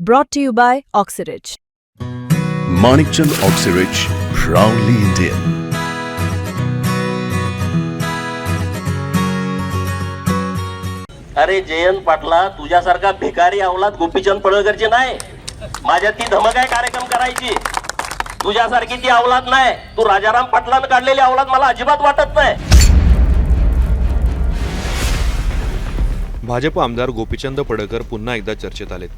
Brought to you by Oxyridge. Manikchand Oxyrich, proudly Indian. अरे जयंत पाटला तुझ्यासारखा भिकारी अवलाद गोपीचंद पडळकरची नाही. माझ्यात ती धमक आहे कार्यक्रम करायची. तुझ्यासारखी ती अवलाद नाही. तू राजाराम पाटलानं काढलेली अवलाद मला अजिबात वाटत नाही. भाजप आमदार गोपीचंद पडळकर पुन्हा एकदा चर्चेत आलेत.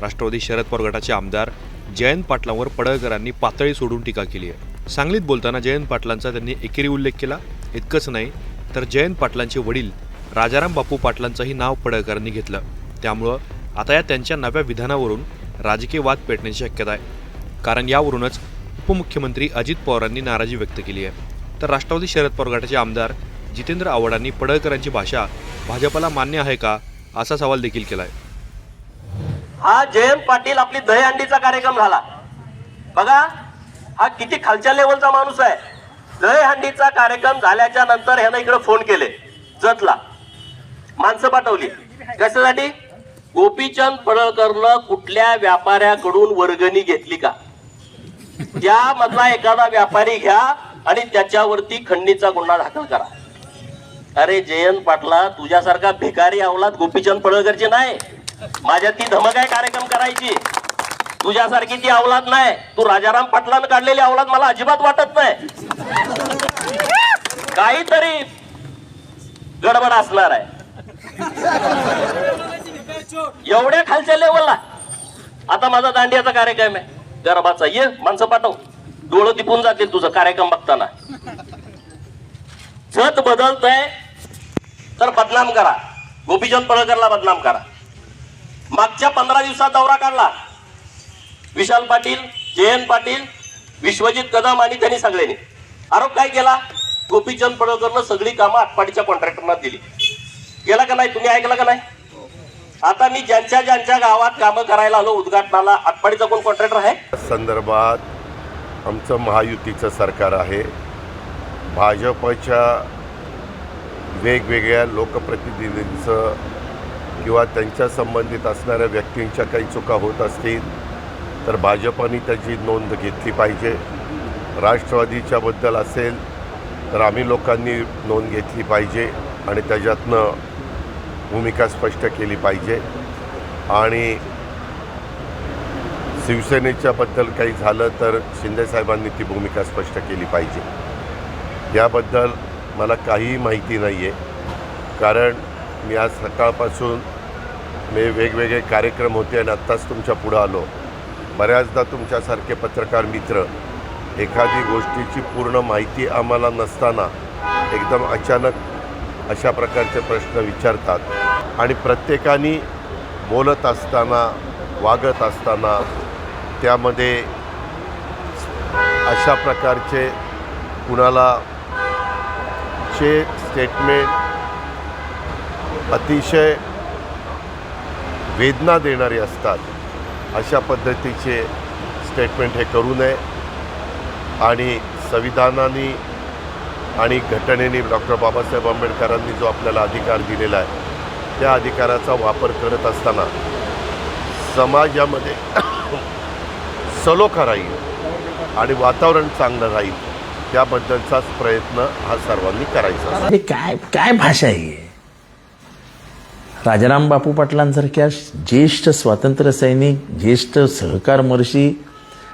राष्ट्रवादी शरद पवार गटाचे आमदार जयंत पाटलांवर पडळकरांनी पातळी सोडून टीका केली आहे. सांगलीत बोलताना जयंत पाटलांचा त्यांनी एकेरी उल्लेख केला. इतकंच नाही तर जयंत पाटलांचे वडील राजाराम बापू पाटलांचंही नाव पडळकरांनी घेतलं. त्यामुळं आता या त्यांच्या नव्या विधानावरून राजकीय वाद पेटण्याची शक्यता आहे. कारण यावरूनच उपमुख्यमंत्री अजित पवारांनी नाराजी व्यक्त केली आहे. तर राष्ट्रवादी शरद पवार गटाचे आमदार जितेंद्र आव्हाडांनी पडळकरांची भाषा भाजपला मान्य आहे का असा सवाल देखील केला आहे हा जयंत पाटील आपली दहीहंडीचा कार्यक्रम झाला. बघा हा किती खालच्या लेवलचा माणूस आहे. दहीहंडीचा कार्यक्रम झाल्याच्यानंतर ह्यानं इकडे फोन केले जतला. माणसं पाठवली. कशासाठी? गोपीचंद पडळकरनं कुठल्या व्यापाऱ्याकडून वर्गणी घेतली का? त्यामधला एखादा व्यापारी घ्या आणि त्याच्यावरती खंडणीचा गुन्हा दाखल करा. अरे जयंत पाटला तुझ्यासारखा भिकारी अवलाद गोपीचंद पडळकरची नाही. माझ्यात ती धमक आहे कार्यक्रम करायची. तुझ्यासारखी ती अवलाद नाही. तू राजाराम पाटलानं काढलेली अवलाद मला अजिबात वाटत नाही. काहीतरी गडबड असणार आहे. एवढ्या खालच्या लेवलला आता माझा दांडियाचा कार्यक्रम आहे. गरबाचा ये माणसं पाठव. डोळं दिपून जातील तुझं कार्यक्रम बघताना. जत बदलतय तर बदनाम करा. गोपीचंद पळकरला बदनाम करा. मागच्या पंधरा दिवसात दौरा काढला. विशाल पाटील जयंत पाटील विश्वजित कदम आणि त्यांनी सगळ्यांनी आरोप काय केला? गोपीचंद पडळकरनं सगळी कामं आटपाडीच्या कॉन्ट्रॅक्टरना दिली. केला का नाही? तुम्ही ऐकलं का नाही? आता मी ज्यांच्या ज्यांच्या गावात कामं करायला आलो उद्घाटनाला आटपाडीचा कोण कॉन्ट्रॅक्टर आहे? संदर्भात आमचं महायुतीचं सरकार आहे. भाजपच्या वेगवेगळ्या लोकप्रतिनिधींचं किंवा त्यांच्या संबंधित असणाऱ्या व्यक्तींच्या काही चुका होत असतील तर भाजपने त्याची नोंद घेतली पाहिजे. राष्ट्रवादीच्याबद्दल असेल तर आम्ही लोकांनी नोंद घेतली पाहिजे आणि त्याच्यातनं भूमिका स्पष्ट केली पाहिजे. आणि शिवसेनेच्याबद्दल काही झालं तर शिंदेसाहेबांनी ती भूमिका स्पष्ट केली पाहिजे. याबद्दल मला काहीही माहिती नाही आहे कारण मी आज सकाळपासून मी वेगवेगळे कार्यक्रम होते आणि आत्ताच तुमच्या पुढं आलो. बऱ्याचदा तुमच्यासारखे पत्रकार मित्र एखादी गोष्टीची पूर्ण माहिती आम्हाला नसताना एकदम अचानक अशा प्रकारचे प्रश्न विचारतात. आणि प्रत्येकाने बोलत असताना वागत असताना त्यामध्ये अशा प्रकारचे कुणाला चे स्टेटमेंट अतिशय वेदना देणारे असतात. अशा पद्धतीचे स्टेटमेंट हे करू नये. आणि संविधानाने आणि घटनेने डॉक्टर बाबासाहेब आंबेडकरांनी जो आपल्याला अधिकार दिलेला आहे त्या अधिकाराचा वापर करत असताना समाजामध्ये सलोखा राहील आणि वातावरण चांगलं राहील त्याबद्दलचाच प्रयत्न हा सर्वांनी करायचा. काय काय भाषा आहे? राजाराम बापू पाटलांसारख्या ज्येष्ठ स्वातंत्र्य सैनिक ज्येष्ठ सहकारमर्षी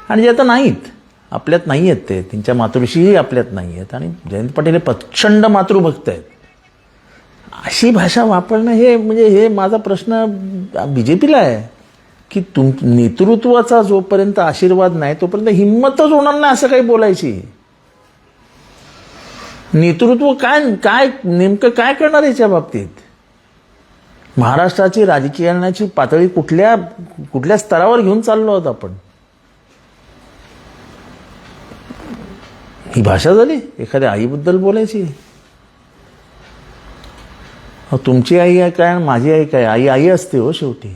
आणि जे आता नाहीत आपल्यात नाही आहेत ते त्यांच्या मातृशीही आपल्यात नाही आहेत आणि जयंत पाटील हे प्रचंड मातृभक्त आहेत. अशी भाषा वापरणं हे म्हणजे हे माझा प्रश्न बी जे पीला आहे की तुम नेतृत्वाचा जोपर्यंत आशीर्वाद नाही तोपर्यंत हिंमतच होणार नाही असं काही बोलायची. नेतृत्व काय काय नेमकं काय करणार याच्या बाबतीत? महाराष्ट्राची राजकारणाची पातळी कुठल्या कुठल्या स्तरावर घेऊन चाललो आहोत आपण? ही भाषा झाली? एखाद्या आईबद्दल बोलायची? तुमची आई आहे काय आणि माझी आई काय? आई आई असते हो शेवटी.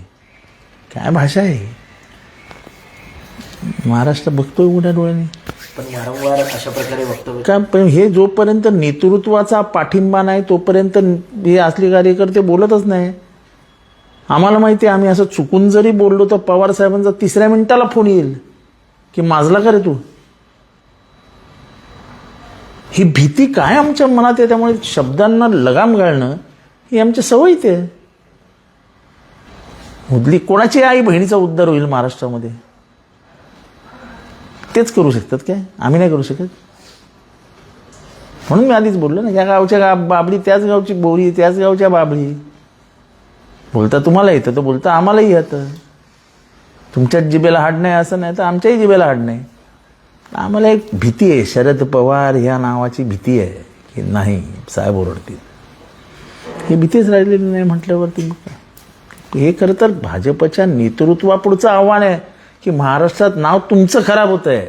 काय भाषा आहे? महाराष्ट्र बघतोय उघड्या डोळ्याने. पण वारंवार अशा प्रकारे वक्तव्य का पण हे जोपर्यंत नेतृत्वाचा पाठिंबा नाही तोपर्यंत हे असले कार्यकर्ते बोलतच नाही. आम्हाला माहिती आहे आम्ही असं चुकून जरी बोललो तर पवार साहेबांचा तिसऱ्या मिनिटाला फोन येईल की माजला का रे तू? ही भीती काय आमच्या मनात आहे? त्यामुळे शब्दांना लगाम घालणं ही आमच्या सवयीत आहे. मुदली कोणाची आई बहिणीचा उद्धार होईल महाराष्ट्रामध्ये? तेच करू शकतात काय? आम्ही नाही करू शकत. म्हणून मी आधीच बोललो ना या गावच्या गा बाबडी त्याच गावची बोरी त्याच गावच्या बाबडी बोलता तुम्हाला येतं तर बोलता आम्हालाही येतं. तुमच्याच जिबेला हाड नाही असं नाही तर आमच्याही जिबेला हाड नाही. आम्हाला एक भीती आहे शरद पवार ह्या नावाची भीती आहे की नाही साहेब ओरडतील. ही भीतीच राहिलेली नाही म्हटल्यावरती हे खरं तर भाजपच्या नेतृत्वापुढचं आव्हान आहे की महाराष्ट्रात नाव तुमचं खराब होतं आहे